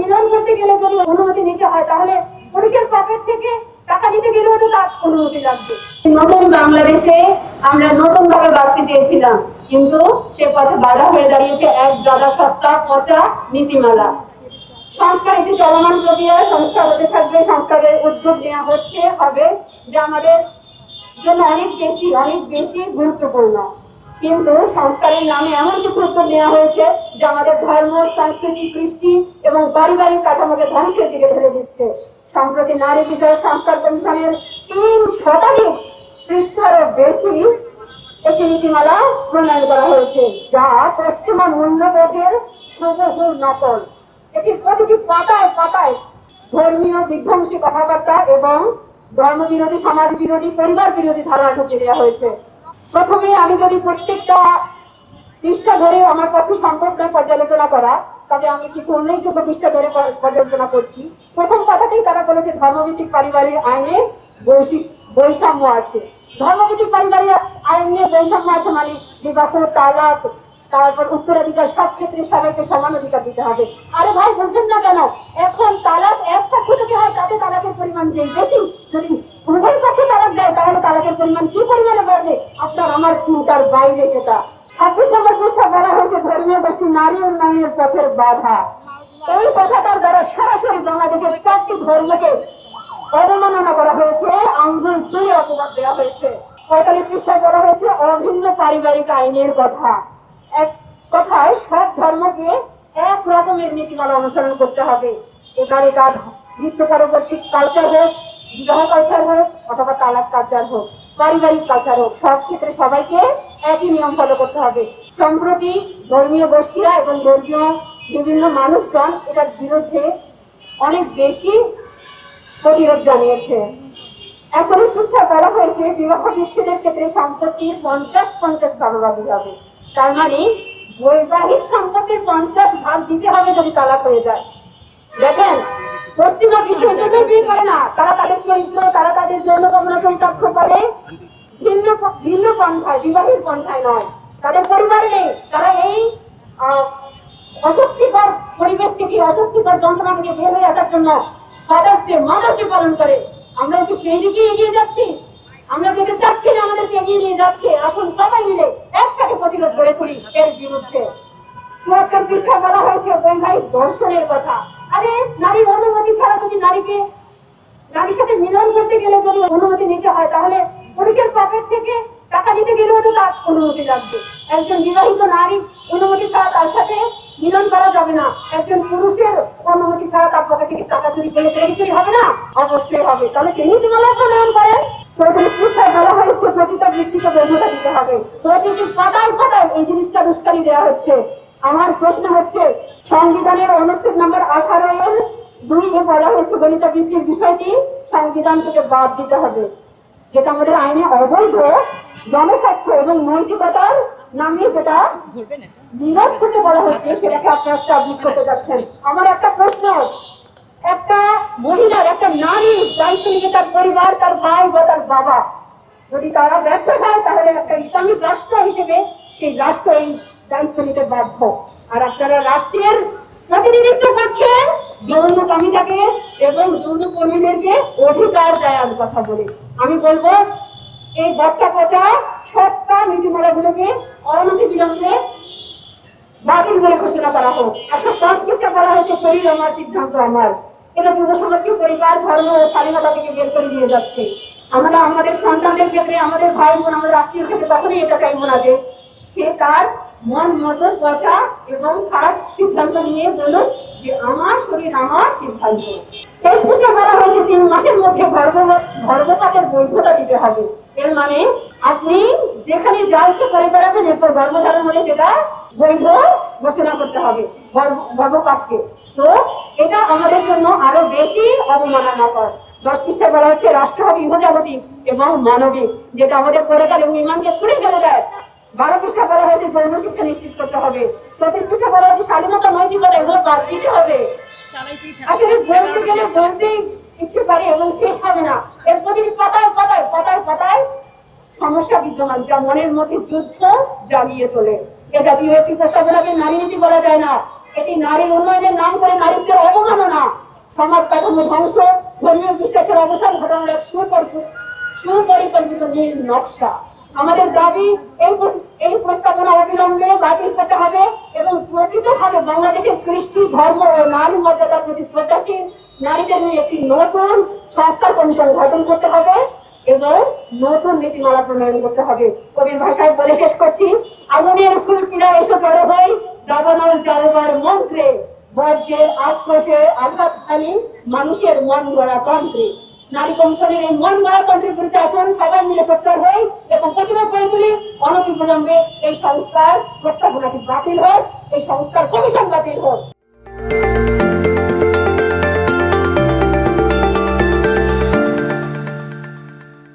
মিলন করতে গেলে যদি অনুমতি নিতে হয়, তাহলে পুলিশের পকেট থেকে টাকা দিতে গেলেও তো তার অনুমতি লাগবে। নতুন বাংলাদেশে আমরা নতুন ভাবে বাঁচতে চেয়েছিলাম, কিন্তু সে পথে বাধা হয়ে দাঁড়িয়েছে এক দাদা সস্তা, পচা নীতিমালা। সংস্কার একটি চলমান প্রক্রিয়া, সংস্কার হতে থাকবে, সংস্কারের উদ্যোগ নেওয়া হচ্ছে, হবে যা আমাদের জন্য অনেক বেশি অনেক বেশি গুরুত্বপূর্ণ। কিন্তু সংস্কারের নামে এমন কিছু উদ্যোগ নেওয়া হয়েছে যে আমাদের ধর্ম, সংস্কৃতি, কৃষ্টি এবং পারিবারিক কাঠামোকে ধ্বংসের দিকে ফেলে দিচ্ছে। সম্প্রতি নারী বিষয়ে সংস্কার কমিশনের তিন শতাধিক পৃষ্ঠারও বেশি একটি নীতিমালা প্রণয়ন করা হয়েছে, যা পশ্চিমা মূল্যবোধের হুবহু নকল। এটি প্রতিটি পাতায় পাতায় ধর্মীয় বিধ্বংসী কথাবার্তা এবং ধর্মবিরোধী সমাজ বিরোধী পরিবার বিরোধী ধারণা ঢুকিয়ে দেওয়া হয়েছে। প্রথমে আমি যদি প্রত্যেকটা পৃষ্ঠা ধরে আমার পক্ষে সম্ভব পর্যালোচনা করা, তবে আমি কিছু উল্লেখযোগ্য পৃষ্ঠা ধরে পর্যালোচনা করছি। প্রথম কথাতেই তারা বলেছে, ধর্মভিত্তিক পারিবারিক আইনে বৈষম্য আছে। ধর্মভিত্তিক পারিবারিক আইনে বৈষম্য আছে মানে বিবাহ, তালাক, তারপর উত্তরাধিকার, সব ক্ষেত্রে সবাইকে সমান অধিকার দিতে হবে। আরে ভাই বুঝবেন না কেন? এখন তালাক এক পক্ষ হয়, তাতে তালাকের পরিমাণ যে বেশি যদি উভয় পক্ষে তালাক দেয় তাহলে তালাকের পরিমাণ কি পরিমাণে বাড়বে আপনার চিন্তার বাইরে সেটা ছাব্বিশ নম্বর পৃষ্ঠা বলা হয়েছে, ধর্মীয় গোষ্ঠী নারী উন্নয়নের পথের বাধা। এই কথাটার দ্বারা সরাসরি বাংলাদেশের চারটি ধর্মকে অবমাননা করা হয়েছে। আঙ্গুল তুলে অপবাদ দেওয়া হয়েছে। পঁয়তাল্লিশ পৃষ্ঠায় বলা হয়েছে, অভিন্ন পারিবারিক আইনের কথা। এক কথায়, সব ধর্মকে এক রকমের নীতিমালা অনুসরণ করতে হবে। এবারে তার নৃত্য পরবর্তী কালচার হোক, বিবাহ কালচার হোক, অথবা তালাক কালচার হোক। পারিবারিক কালচার হোক, সব ক্ষেত্রে সবাইকে একই নিয়ম ফলো করতে হবে। সম্প্রতি ধর্মীয় গোষ্ঠীরা এবং ধর্মীয় বিভিন্ন মানুষজন এটার বিরুদ্ধে অনেক বেশি প্রতিরোধ জানিয়েছে। এখন পৃষ্ঠা করা হয়েছে, বিবাহ বিচ্ছেদের ক্ষেত্রে সম্পত্তির পঞ্চাশ পঞ্চাশ ভাগাভাগি হবে। তার মানে বৈবাহিক সম্পত্তির পঞ্চাশ ভাগ দিতে হবে যদি তালাক হয়ে যায়। দেখেন পশ্চিমা জন্য বিয়ে করে না, তারা তাদের চরিত্র, তারা তাদের যৌন কামনা চরিতার্থ করে। ভিন্ন ভিন্ন পন্থায়, বিবাহের পন্থায় নয়। তাদের পরিবার নেই। তারা এই অস্বস্তিকর পরিবেশ থেকে, অস্বস্তিকর যন্ত্রণা থেকে বের হয়ে আসার জন্য করে। আমরা কি সেই দিকে এগিয়ে যাচ্ছি? আমরা যেতে চাচ্ছি না, আমাদেরকে এগিয়ে নিয়ে যাচ্ছে? আসুন সবাই মিলে একসাথে প্রতিরোধ গড়ে তুলি এর বিরুদ্ধে। চুয়াত্তর পৃষ্ঠা বলা হয়েছে বৈবাহিক দর্শনের কথা। আরে, নারীর অনুমতি ছাড়া যদি নারীকে, নারীর সাথে মিলন করতে গেলে যদি অনুমতি নিতে হয়, তাহলে পুরুষের পকেট থেকে টাকা দিতে গেলেও তো তার অনুমতি লাগবে। একজন বিবাহিত নারী অনুমতি ছাড়া তার সাথে মিলন করা যাবে না। একজন পুরুষের অনুমতি ছাড়া তার পকেট থেকে টাকা চুরি করলে সেটা চুরি হবে না? অবশ্যই হবে। তাহলে সেই নীতিমালা প্রণয়ন হয়েছে প্রতিটা ব্যক্তিকে বৈধতা দিতে হবে। প্রতিটি পাতায় পাতায় এই জিনিসটা দুষ্কারি দেওয়া হচ্ছে। আমার প্রশ্ন হচ্ছে, সংবিধানের অনুচ্ছেদ নম্বর আঠারো এর দুই এ বলা হয়েছে দলিত বৃত্তির বিষয়টি সংবিধান থেকে বাদ দিতে হবে, যেটা আমাদের আইনে অবৈধ, জনস্বার্থ এবং নৈতিকতার নামে যেটা নিরোধ করতে বলা হয়েছে, সেটাকে আপনারা স্টাবলিশ করতে যাচ্ছেন। আমার একটা প্রশ্ন, একটা মহিলার, একটা নারী দায়িত্ব নিয়ে তার পরিবার, তার ভাই বা তার বাবা, যদি তারা ব্যর্থ হয়, তাহলে একটা ইসলামিক রাষ্ট্র হিসেবে সেই রাষ্ট্র দায়িত্ব বাধ্য। আর আপনারা রাষ্ট্রের প্রতিনিধিত্ব করছেন, যৌন কামিতাকে এবং যৌন কর্মীদেরকে অধিকার দেওয়ার কথা বলে। আমি বলব, এই বস্তা পচা সস্তা নীতিমালাগুলোকে অনতি বিলম্বে বাতিল বলে ঘোষণা করা হোক। আসলে পাঁচ করা হয়েছে শরীর আমার সিদ্ধান্ত আমার। এটা যুব সমাজকে পরিবার, ধর্ম ও স্বাধীনতা থেকে বের করে দিয়ে যাচ্ছে। আমরা আমাদের সন্তানদের ক্ষেত্রে, আমাদের ভাই বোন, আমাদের আত্মীয় ক্ষেত্রে কখনোই এটা চাইব না যে সে তার মন মতো পচা এবং খারাপ সিদ্ধান্ত নিয়ে বলুন যে আমার শরীর আমার সিদ্ধান্ত। পৃষ্ঠা করা হয়েছে তিন মাসের মধ্যে গর্ভপাতের বৈধতা দিতে হবে। এর মানে আপনি যেখানে যা ইচ্ছে করে বেড়াবেন, এরপর গর্ভধারণ হলে সেটা বৈধ ঘোষণা করতে হবে গর্ভপাতকে। তো এটা আমাদের জন্য আরও বেশি অবমাননাকর। দশ পৃষ্ঠায় বলা হচ্ছে রাষ্ট্র হবে ইহজাগতিক এবং মানবিক, যেটা আমাদের পরকাল এবং ইমানকে ছুড়ে ফেলে দেয়। বারো পৃষ্ঠা বলা হয়েছে নিশ্চিত করতে হবে। চব্বিশ পৃষ্ঠা বলা হয়েছে স্বাধীনতা নৈতিকতা এগুলো বাদ দিতে হবে। আসলে বলতে গেলে বলতেই ইচ্ছে পারে এবং শেষ হবে না। এর প্রতিটি পাতায় পাতায় পাতায় পাতায় সমস্যা বিদ্যমান যা মনের মধ্যে যুদ্ধ জ্বালিয়ে তোলে। এ জাতীয় একটি প্রস্তাবনাকে নারী নীতি বলা যায় না। এটি নারীর উন্নয়নের নাম করে নারীত্বের অবমাননা। সমাজ কাঠামো ধ্বংস ধর্মীয় বিশ্বাসের অবসান ঘটানোর এক সুপরিকল্পিত নীল নকশা। আমাদের দাবি এই প্র- এই প্রস্তাবনা অবিলম্বে বাতিল করতে হবে এবং প্রকৃতভাবে বাংলাদেশের কৃষ্টি ধর্ম ও নারী মর্যাদার প্রতি শ্রদ্ধাশীল নারীদের নিয়ে একটি নতুন সংস্থা কমিশন গঠন করতে হবে এবং নতুন নীতিমালা প্রণয়ন করতে হবে। কবির ভাষায় বলে শেষ করছি, আগুনের ফুল কিনা এসে জড়ো হই, দাবানল জ্বালবার মন্ত্রে। বর্জ্যের আক্রোশে আঘাতহানি মানুষের মন গড়া তন্ত্রে। নারী কমিশনের এই মন মারা তন্ত্রের বিরুদ্ধে আসুন, সবাই মিলে সোচ্চার হই এবং প্রতিবাদ করে তুলি। অনতি বিলম্বে এই সংস্কার প্রস্তাবনাটি বাতিল হোক, এই সংস্কার কমিশন বাতিল হোক।